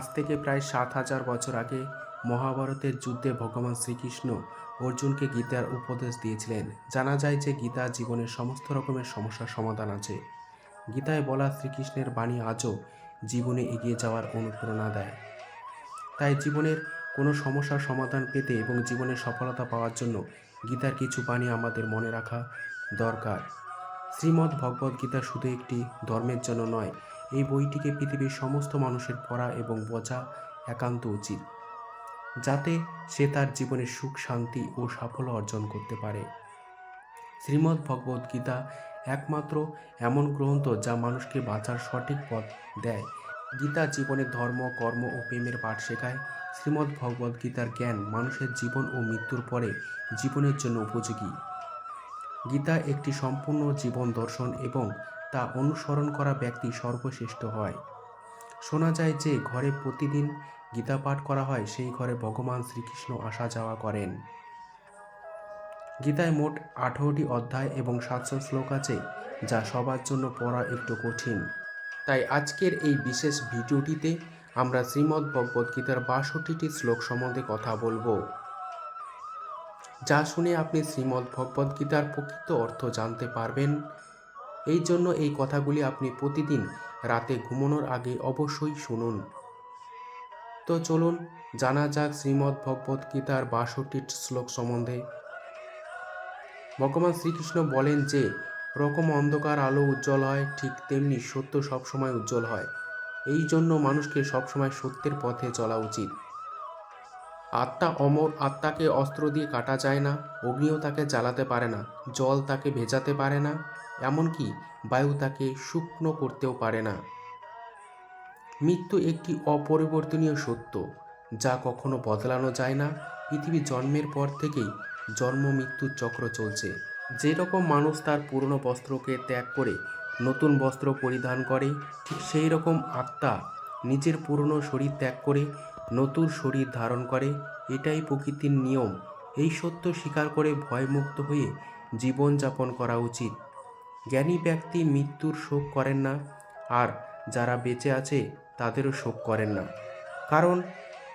আজ থেকে প্রায় সাত হাজার বছর আগে মহাভারতের যুদ্ধে ভগবান শ্রীকৃষ্ণ অর্জুনকে গীতার উপদেশ দিয়েছিলেন। জানা যায় যে গীতা জীবনের সমস্ত রকমের সমস্যার সমাধান আছে। গীতায় বলা শ্রীকৃষ্ণের বাণী আজও জীবনে এগিয়ে যাওয়ার অনুপ্রেরণা দেয়। তাই জীবনের কোনো সমস্যার সমাধান পেতে এবং জীবনের সফলতা পাওয়ার জন্য গীতার কিছু বাণী আমাদের মনে রাখা দরকার। শ্রীমদ্ ভগবদ্ গীতা শুধু একটি ধর্মের জন্য নয় এই বইটিকে পৃথিবীর সমস্ত মানুষের পড়া এবং বোঝা একান্ত উচিত, যাতে সে তার জীবনে সুখ, শান্তি ও সাফল্য অর্জন করতে পারে। শ্রীমদ্ ভগবদ্ গীতা একমাত্র এমন গ্রন্থ যা মানুষকে বাঁচার সঠিক পথ দেয়। গীতা জীবনের ধর্ম, কর্ম ও প্রেমের পাঠ শেখায়। শ্রীমদ্ ভগবদ্ গীতার জ্ঞান মানুষের জীবন ও মৃত্যুর পরে জীবনের জন্য উপযোগী। গীতা একটি সম্পূর্ণ জীবন দর্শন এবং তা অনুসরণ করা ব্যক্তি সর্বশ্রেষ্ঠ হয়। শোনা যায় যে, ঘরে প্রতিদিন গীতা পাঠ করা হয়, সেই ঘরে ভগবান শ্রীকৃষ্ণ আসা যাওয়া করেন। গীতায় মোট আঠারোটি অধ্যায় এবং সাতশো শ্লোক আছে, যা সবার জন্য পড়া একটু কঠিন। তাই আজকের এই বিশেষ ভিডিওটিতে আমরা শ্রীমদ্ ভগবদ্গীতার বাষট্টিটি শ্লোক সম্বন্ধে কথা বলব। যা শুনে আপনি শ্রীমদ্ ভগবদ্গীতার প্রকৃত অর্থ জানতে পারবেন। এই জন্য এই কথাগুলি আপনি প্রতিদিন রাতে ঘুমানোর আগে অবশ্যই শুনুন। তো চলুন, জানা যাক শ্রীমদ্ ভগবত গীতার বাষট্টি শ্লোক সম্বন্ধে। ভগবান শ্রীকৃষ্ণ বলেন যে, রকম অন্ধকার আলো উজ্জ্বল হয়, ঠিক তেমনি সত্য সবসময় উজ্জ্বল হয়। এই জন্য মানুষকে সবসময় সত্যের পথে চলা উচিত। আত্মা অমর, আত্মাকে অস্ত্র দিয়ে কাটা যায় না, অগ্নিও তাকে জ্বালাতে পারে না, জল তাকে ভেজাতে পারে না। এমনকি বায়ু তাকে শুকনো করতেও পারে না। মৃত্যু একটি অপরিবর্তনীয় সত্য, যা কখনো বদলানো যায় না। পৃথিবী জন্মের পর থেকেই জন্ম মৃত্যুর চক্র চলছে। যেরকম মানুষ তার পুরনো বস্ত্রকে ত্যাগ করে নতুন বস্ত্র পরিধান করে, ঠিক সেই রকম আত্মা নিজের পুরনো শরীর ত্যাগ করে, নতুন শরীর ধারণ করে। এটাই প্রকৃতির নিয়ম। এই সত্য স্বীকার করে ভয়মুক্ত হয়ে জীবনযাপন করা উচিত। জ্ঞানী ব্যক্তি মৃত্যুর শোক করেন না, আর যারা বেঁচে আছে তাদেরও শোক করেন না। কারণ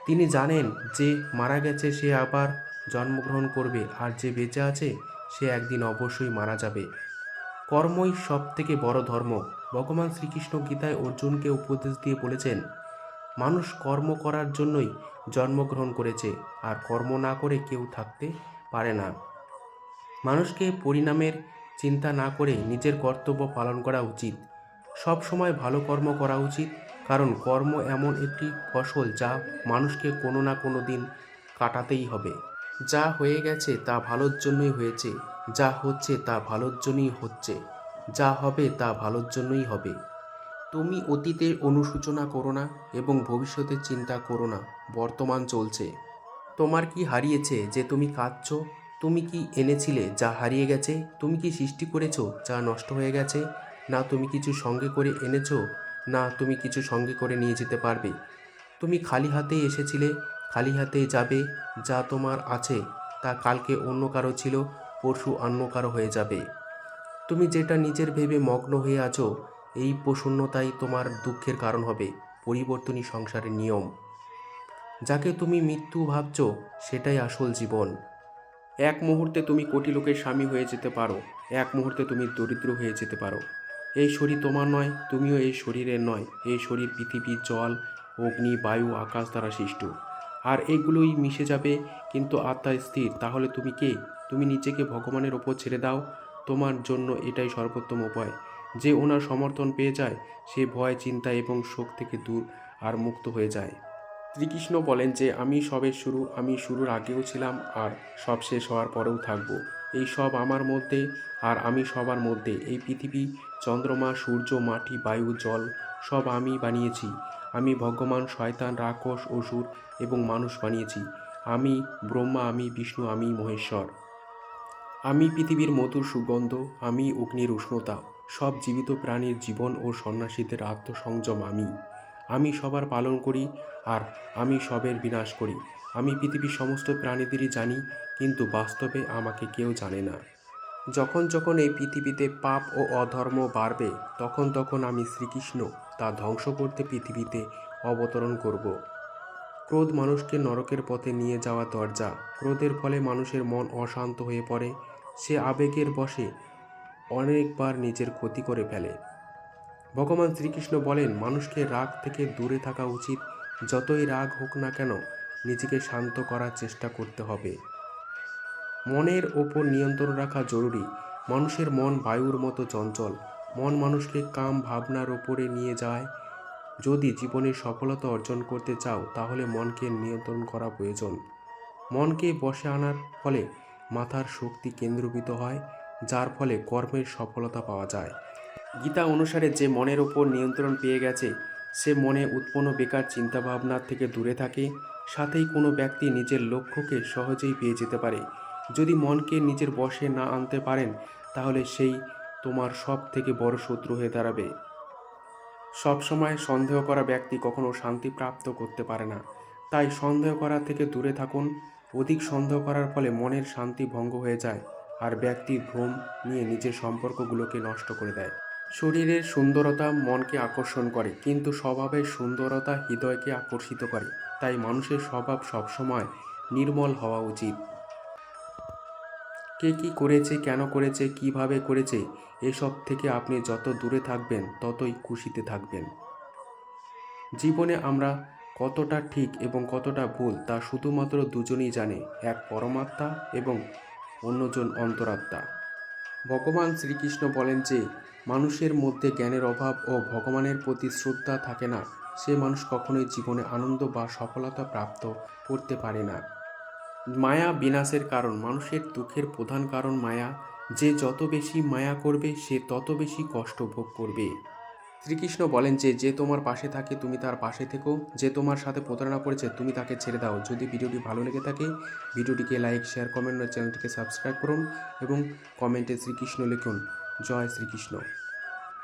তিনি জানেন যে মারা গেছে সে আবার জন্মগ্রহণ করবে, আর যে বেঁচে আছে সে একদিন অবশ্যই মারা যাবে। কর্মই সব থেকে বড় ধর্ম। ভগবান শ্রীকৃষ্ণ গীতায় অর্জুনকে উপদেশ দিয়ে বলেছেন, মানুষ কর্ম করার জন্যই জন্মগ্রহণ করেছে, আর কর্ম না করে কেউ থাকতে পারে না। মানুষকে পরিণামের চিন্তা না করে নিজের কর্তব্য পালন করা উচিত। সব সময় ভালো কর্ম করা উচিত, কারণ কর্ম এমন একটি ফসল যা মানুষকে কোনো না কোনো দিন কাটাতেই হবে। যা হয়ে গেছে তা ভালোর জন্যই হয়েছে, যা হচ্ছে তা ভালোর জন্যই হচ্ছে, যা হবে তা ভালোর জন্যই হবে। তুমি অতীতের অনুসূচনা করো না এবং ভবিষ্যতের চিন্তা করো না, বর্তমান চলছে। তোমার কি হারিয়েছে যে তুমি কাঁদছ? তুমি কি এনেছিলে যা হারিয়ে গেছে? তুমি কি সৃষ্টি করেছ যা নষ্ট হয়ে গেছে? না তুমি কিছু সঙ্গে করে এনেছ? না তুমি কিছু সঙ্গে করে নিয়ে যেতে পারবে? তুমি খালি হাতেই এসেছিলে, খালি হাতে যাবে, যা তোমার আছে, তা কালকে অন্য কারও ছিল, পরশু অন্য কারও হয়ে যাবে। তুমি যেটা নিজের ভেবে মগ্ন হয়ে আছো, এই প্রসন্নতাই তোমার দুঃখের কারণ হবে, পরিবর্তনই সংসারের নিয়ম। যাকে তুমি মৃত্যু ভাবছ, সেটাই আসল জীবন। এক মুহূর্তে তুমি কোটি লোকের স্বামী হয়ে যেতে পারো, এক মুহূর্তে তুমি দরিদ্র হয়ে যেতে পারো। এই শরীর তোমার নয়, তুমিও এই শরীরের নয়, এই শরীর পৃথিবী, জল, অগ্নি, বায়ু, আকাশ দ্বারা সৃষ্ট। আর এগুলোই মিশে যাবে, কিন্তু আত্মা স্থির, তাহলে তুমি কে? তুমি নিজেকে ভগবানের ওপর ছেড়ে দাও, তোমার জন্য এটাই সর্বোত্তম উপায়। যে ওনার সমর্থন পেয়ে যায়, সে ভয়, চিন্তা এবং শোক থেকে দূর আর মুক্ত হয়ে যায়। শ্রীকৃষ্ণ বলেন যে, আমি সবের শুরু, আমি শুরুর আগেও ছিলাম আর সব শেষ হওয়ার পরেও থাকব। এই সব আমার মধ্যে আর আমি সবার মধ্যে। এই পৃথিবী, চন্দ্রমা, সূর্য, মাটি, বায়ু, জল, সব আমি বানিয়েছি। আমি ভগবান, শয়তান, রাক্ষস, অসুর এবং মানুষ বানিয়েছি। আমি ব্রহ্মা, আমি বিষ্ণু, আমি মহেশ্বর। আমি পৃথিবীর মধুর সুগন্ধ, আমি অগ্নির উষ্ণতা। সব জীবিত প্রাণীর জীবন ও সন্ন্যাসীদের আত্মসংযম আমি। আমি সবার পালন করি আর আমি সবের বিনাশ করি। আমি পৃথিবীর সমস্ত প্রাণীদেরই জানি, কিন্তু বাস্তবে আমাকে কেউ জানে না। যখন যখন এই পৃথিবীতে পাপ ও অধর্ম বাড়বে, তখন তখন আমি শ্রীকৃষ্ণ তা ধ্বংস করতে পৃথিবীতে অবতরণ করব। ক্রোধ মানুষকে নরকের পথে নিয়ে যাওয়া দরজা, ক্রোধের ফলে মানুষের মন অশান্ত হয়ে পড়ে। সে আবেগের বশে অনেকবার নিজের ক্ষতি করে ফেলে। ভগবান শ্রীকৃষ্ণ বলেন, মানুষকে রাগ থেকে দূরে থাকা উচিত। যতই রাগ হোক না কেন, নিজেকে শান্ত করার চেষ্টা করতে হবে। মনের ওপর নিয়ন্ত্রণ রাখা জরুরি। মানুষের মন বায়ুর মতো চঞ্চল। মন মানুষকে কাম ভাবনার ওপরে নিয়ে যায়। যদি জীবনে সফলতা অর্জন করতে চাও, তাহলে মনকে নিয়ন্ত্রণ করা প্রয়োজন। মনকে বসে আনার ফলে মাথার শক্তি কেন্দ্রীভূত হয়, যার ফলে কর্মের সফলতা পাওয়া যায়। গীতা অনুসারে যে মনের ওপর নিয়ন্ত্রণ পেয়ে গেছে, সে মনে উৎপন্ন বেকার চিন্তাভাবনার থেকে দূরে থাকে, সাথেই কোনো ব্যক্তি নিজের লক্ষ্যকে সহজেই পেয়ে যেতে পারে। যদি মনকে নিজের বশে না আনতে পারেন, তাহলে সেই তোমার সব থেকে বড় শত্রু হয়ে দাঁড়াবে। সবসময় সন্দেহ করা ব্যক্তি কখনো শান্তি প্রাপ্ত করতে পারে না। তাই সন্দেহ করা থেকে দূরে থাকুন। অধিক সন্দেহ করার ফলে মনের শান্তি ভঙ্গ হয়ে যায়, আর ব্যক্তি ভ্রম নিয়ে নিজের সম্পর্কগুলোকে নষ্ট করে দেয়। শরীরের সুন্দরতা মনকে আকর্ষণ করে, কিন্তু স্বভাবের সুন্দরতা হৃদয়কে আকর্ষিত করে। তাই মানুষের স্বভাব সবসময় নির্মল হওয়া উচিত। কে কি করেছে, কেন করেছে, কীভাবে করেছে, এসব থেকে আপনি যত দূরে থাকবেন, ততই খুশিতে থাকবেন। জীবনে আমরা কতটা ঠিক এবং কতটা ভুল, তা শুধুমাত্র দুজনই জানে, এক পরমাত্মা এবং অন্যজন অন্তরাত্মা। ভগবান শ্রীকৃষ্ণ বলেন যে, মানুষের মধ্যে জ্ঞানের অভাব ও ভগবানের প্রতি শ্রদ্ধা থাকে না। সে মানুষ কখনোই জীবনে আনন্দ বা সফলতা প্রাপ্ত করতে পারে না। মায়া বিনাশের কারণ, মানুষের দুঃখের প্রধান কারণ মায়া। যে যত বেশি মায়া করবে, সে তত বেশি কষ্ট ভোগ করবে। শ্রীকৃষ্ণ বলেন যে যে তোমার পাশে থাকে, তুমি তার পাশে থেকো। যে তোমার সাথে প্রতারণা করেছে, তুমি তাকে ছেড়ে দাও। যদি ভিডিওটি ভালো লেগে থাকে, ভিডিওটিকে লাইক, শেয়ার, কমেন্ট ও চ্যানেলটিকে সাবস্ক্রাইব করুন এবং কমেন্টে শ্রীকৃষ্ণ লিখুন। জয় শ্রীকৃষ্ণ।